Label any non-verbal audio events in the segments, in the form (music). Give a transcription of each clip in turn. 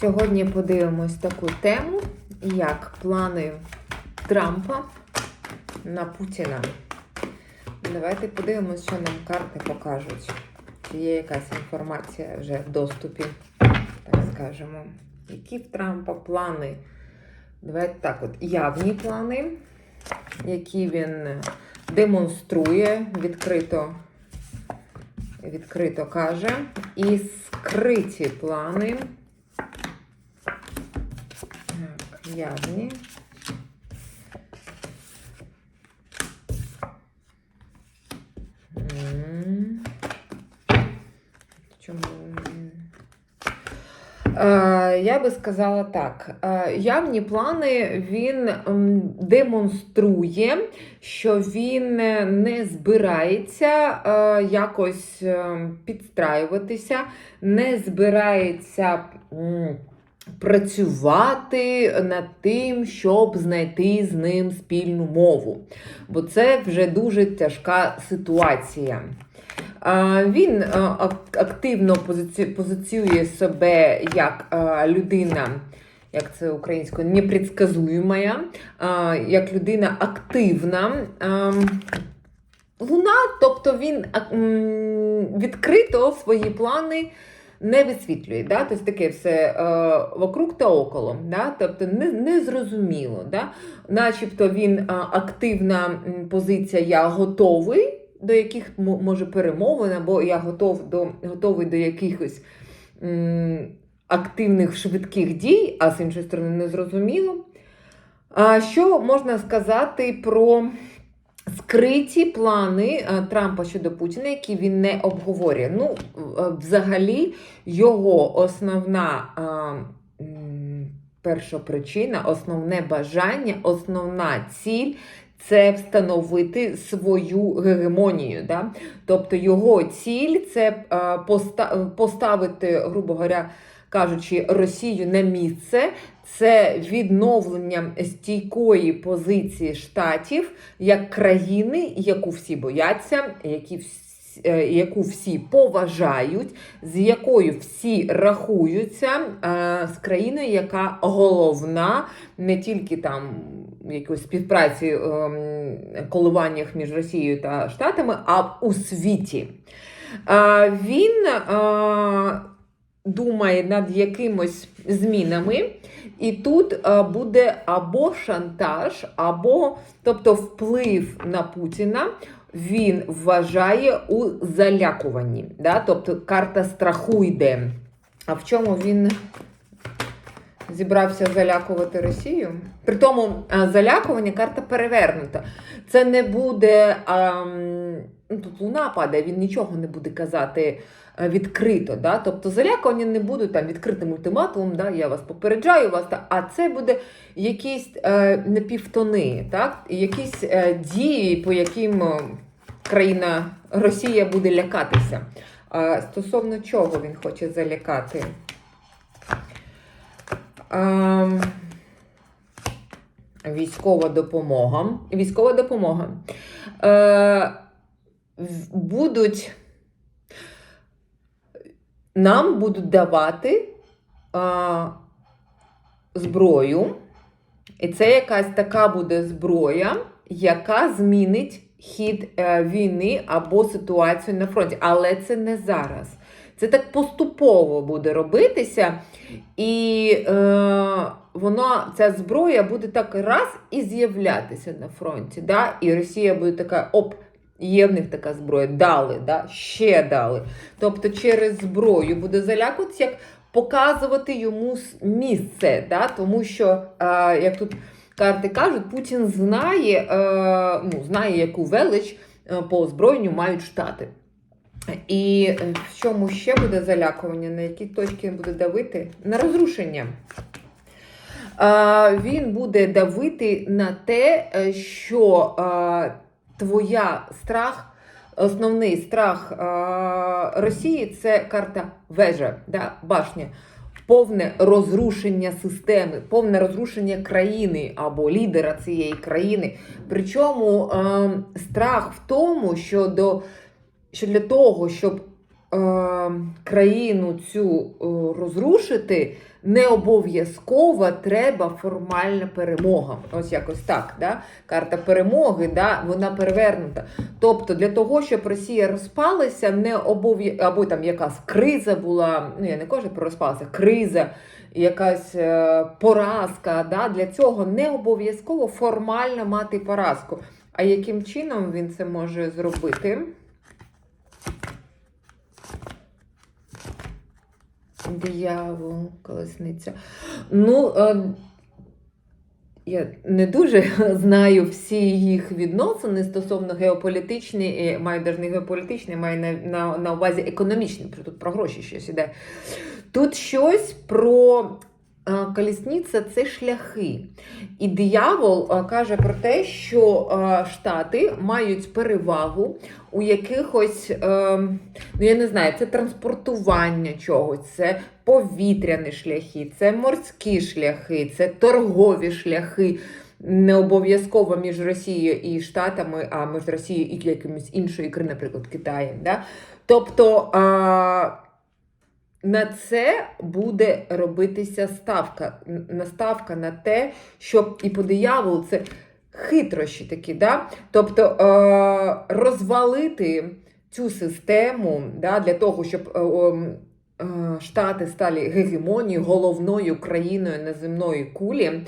Сьогодні подивимось таку тему, як плани Трампа на Путіна. Давайте подивимось, що нам карти покажуть. Чи є якась інформація вже в доступі, так скажемо. Які в Трампа плани? Давайте так, от явні плани, які він демонструє відкрито, відкрито каже, і скриті плани. М. Чому? Е, Я би сказала так: Е, явні плани він демонструє, що він не збирається е, якось е, підстраюватися, не збирається. Працювати над тим, щоб знайти з ним спільну мову. Бо це вже дуже тяжка ситуація. Він активно позиці- позиціює себе як людина, як це українською, непредсказуєма, як людина активна. Луна, тобто він відкрито свої плани не висвітлює. Да? Тобто таке все е, вокруг та около. Да? Тобто не, не зрозуміло. Да? Начебто він а, активна позиція Я готовий до яких може перемовин, або я готов до, готовий до якихось м, активних швидких дій, а з іншої сторони, не зрозуміло. А що можна сказати про скриті плани Трампа щодо Путіна, які він не обговорює? Ну, взагалі, його основна. а, Перша причина, основне бажання, основна ціль це встановити свою гегемонію. Да? Тобто його ціль це е, поста- поставити, грубо говоря, кажучи, Росію на місце. Це відновлення стійкої позиції штатів як країни, яку всі бояться, які всі. е, Яку всі поважають, з якою всі рахуються, е, з країною, яка головна не тільки там якоїсь співпраці ем, коливаннях між Росією та Штатами, а у світі. Е, Він думає над якимось змінами, і тут е, буде або шантаж, або тобто вплив на Путіна. Він вважає у залякуванні. Да? Тобто карта страху йде. А в чому він зібрався залякувати Росію? При тому залякування карта перевернута. Це не буде. А, ну, тут луна падає, він нічого не буде казати відкрито. Да? Тобто залякування не буде там відкритим ультиматумом, да? я вас попереджаю вас, а це буде якісь е, напівтони, так? Якісь е, дії, по яким е, країна Росія буде лякатися. А, стосовно чого він хоче залякати? Ем, Військова допомога. Військова допомога. Е, будуть нам будуть давати е, зброю. І це якась така буде зброя, яка змінить хід е, війни або ситуацію на фронті. Але це не зараз. Це так поступово буде робитися, і е, вона, ця зброя буде так раз і з'являтися на фронті. Да? І Росія буде така, оп, є в них така зброя, дали, да? ще дали. Тобто через зброю буде залякуватися, як показувати йому місце, да? тому що, е, як тут карти кажуть, Путін знає, е, ну, знає, яку велич е, по озброєнню мають штати. І е, в чому ще буде залякування, на які точки він буде давити? На розрушення. Він буде давити на те, е, що твоя страх, основний страх Росії це карта вежа, да, башня. Повне розрушення системи, повне розрушення країни або лідера цієї країни. Причому е, страх в тому, що, до, що для того, щоб е, країну цю е, розрушити, не обов'язково треба формальна перемога. Ось якось так. Да? Карта перемоги, да? вона перевернута. Тобто, для того, щоб Росія розпалася, не обов'я... або там якась криза була, ну я не кажу про розпалася, криза, якась е, поразка. Да? Для цього не обов'язково формально мати поразку. А яким чином він це може зробити? Диявол, колесниця. Ну, е, я не дуже (laughs) знаю всі їх відносини стосовно геополітичні, маю навіть не геополітичні, маю на, на, на увазі економічні, тут про гроші щось іде. Тут щось про колісниця це шляхи. І диявол е, каже про те, що е, Штати мають перевагу у якихось, е, ну я не знаю, це транспортування чогось, це повітряні шляхи, це морські шляхи, це торгові шляхи. Не обов'язково між Росією і Штатами, а між Росією і якимось іншою наприклад, Китаєм. Да? Тобто на це буде робитися ставка. Наставка на те, щоб і по дияволу це хитрощі такі, да? тобто е, розвалити цю систему да, для того, щоб е, е, Штати стали гегемонією, головною країною на земної кулі.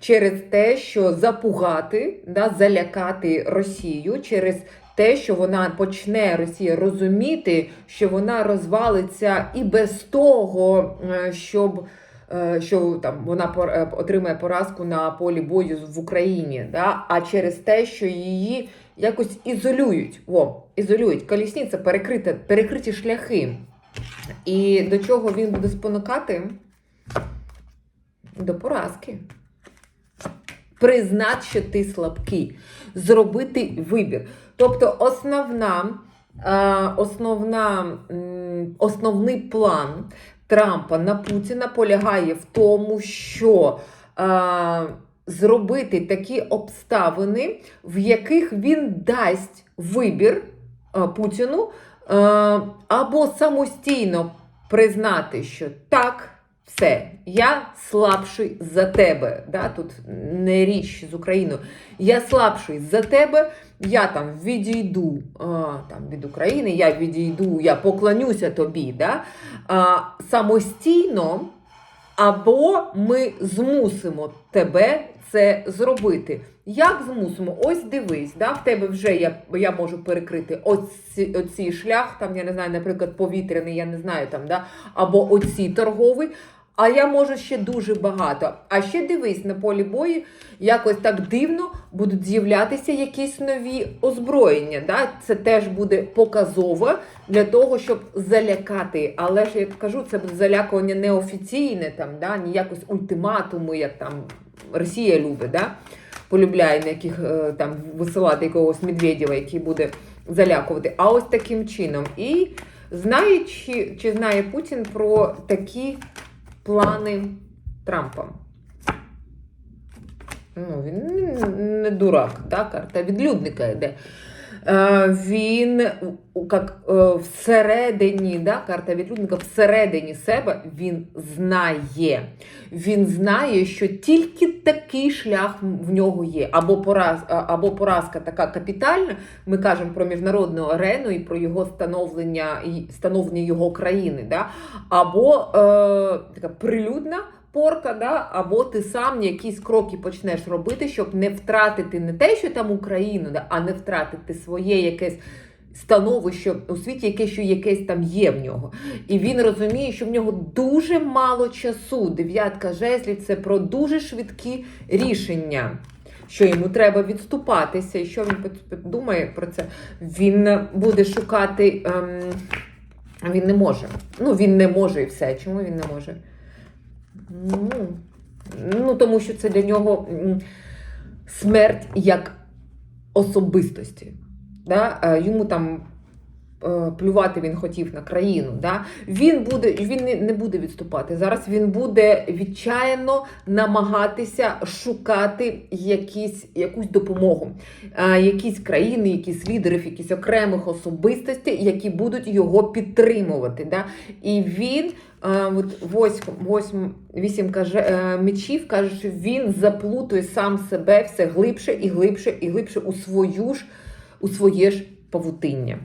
Через те, що запугати, да, залякати Росію, через те, що вона почне Росія розуміти, що вона розвалиться і без того, е, щоб е, що там вона е, отримає поразку на полі бою в Україні, да? а через те, що її якось ізолюють. Во, ізолюють. Колісниця перекрита, перекриті шляхи. І до чого він буде спонукати? До поразки. Признати, що ти слабкий, зробити вибір. Тобто, основна, е, основна, основний план Трампа на Путіна полягає в тому, що е, зробити такі обставини, в яких він дасть вибір е, Путіну, або самостійно признати, що так. Все, я слабший за тебе. Да? Тут не річ з Україною. Я слабший за тебе, я там відійду а, там, від України, я відійду, я поклонюся тобі. Да? А, самостійно, або ми змусимо тебе це зробити. Як змусимо? Ось дивись, да, в тебе вже я, я можу перекрити оці, оцій шлях, там, я не знаю, наприклад, повітряний, я не знаю, там, да, або оці торговий. А я можу ще дуже багато. А ще дивись на полі бою, якось так дивно будуть з'являтися якісь нові озброєння. Да? Це теж буде показово для того, щоб залякати. Але ж я кажу, це буде залякування неофіційне, там, да? не якось ультиматуми, як там Росія любить. Да? Полюбляє на яких е, там висилати якогось Медведєва, який буде залякувати. А ось таким чином. І знає, чи, чи знає Путін про такі плани Трампа. Ну, він не- дурак, да, карта відлюдника йде. Е, Він як, е, всередині, да, карта відлюдника всередині себе він знає. Він знає, що тільки такий шлях в нього є. Або, пораз, або поразка така капітальна. Ми кажемо про міжнародну арену і про його становлення становлення його країни. Да? Або е, така прилюдна порка, да? або ти сам якісь кроки почнеш робити, щоб не втратити не те, що там Україну, да? а не втратити своє якесь. Становище у світі, яке що якесь там є в нього. І він розуміє, що в нього дуже мало часу. Дев'ятка жезлів це про дуже швидкі рішення, що йому треба відступатися. І що він думає про це? Він буде шукати. Ем, він не може. Ну, він не може і все. Чому він не може? Ну, ну тому що це для нього смерть як особистості. Да? Е, Йому там плювати він хотів на країну. Да? Він буде він не, буде відступати. Зараз він буде відчаяно намагатися шукати якісь, якусь допомогу, е, якісь країни, якісь лідерів, якісь окремих особистостей, які будуть його підтримувати. Да? І він. е, От восьм, восьм, вісім каже, е, мечів каже, що він заплутує сам себе все глибше і глибше і глибше у свою ж у своє ж павутиння.